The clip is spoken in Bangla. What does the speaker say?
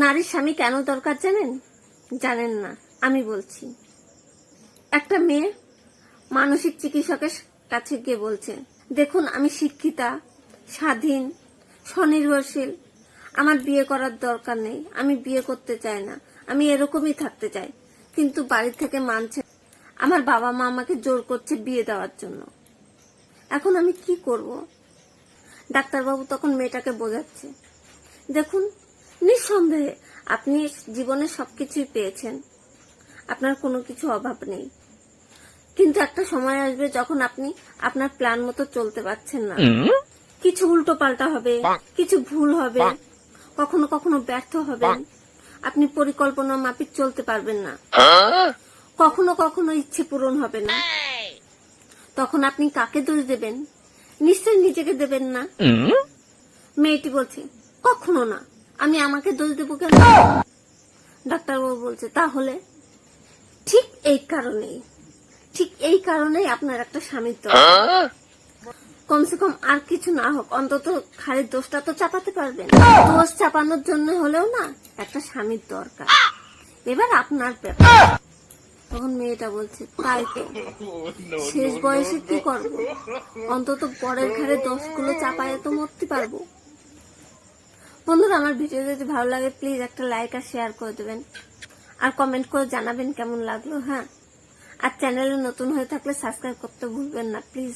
নারীর স্বামী কেন দরকার জানেন? জানেন না, আমি বলছি। একটা মেয়ে মানসিক চিকিৎসকের কাছে গিয়ে বলছে, দেখুন, আমি শিক্ষিতা, স্বাধীন, স্বনির্ভরশীল। আমার বিয়ে করার দরকার নেই, আমি বিয়ে করতে চাই না, আমি এরকমই থাকতে চাই। কিন্তু বাড়ি থেকে মানছে আমার বাবা মা আমাকে জোর করছে বিয়ে দেওয়ার জন্য। এখন আমি কি করব? ডাক্তারবাবু তখন মেয়েটাকে বোঝাচ্ছে, দেখুন নিঃসন্দেহে আপনি জীবনে সবকিছুই পেয়েছেন। আপনার কোনো কিছু অভাব নেই। কিন্তু একটা সময় আসবে যখন আপনি আপনার প্ল্যান মতো চলতে পারছেন না। কিছু উল্টো পাল্টা হবে কিছু ভুল হবে কখনো কখনো ব্যর্থ হবেন। আপনি পরিকল্পনা মাফিক চলতে পারবেন না। কখনো কখনো ইচ্ছে পূরণ হবে না। তখন আপনি কাকে দোষ দেবেন? নিশ্চয় নিজেকে দেবেন না। মেয়েটি বলছে কখনো না। আমি আমাকে দোষ দেবো কেন? ডাক্তারবাবু বলছে, তাহলে ঠিক এই কারণেই, ঠিক এই কারণেই আপনার একটা স্বামীর দরকার কমসে কম আর কিছু না হোক, অন্তত খালি দোষটা তো চাপাতে পারবেন। দোষ চাপানোর জন্য হলেও না, একটা স্বামীর দরকার। এবার আপনার ব্যাপার। তখন মেয়েটা বলছে, তাই তো, শেষ বয়সে কি করব? অন্তত পরের ঘরে দোষগুলো চাপায় তো মরতে পারব। বন্ধুরা, আমার ভিডিও যদি ভালো লাগে প্লিজ একটা লাইক আর শেয়ার করে দেবেন। আর কমেন্ট করে জানাবেন কেমন লাগল হ্যাঁ? আর চ্যানেলে নতুন হয়ে থাকলে সাবস্ক্রাইব করতে ভুলবেন না প্লিজ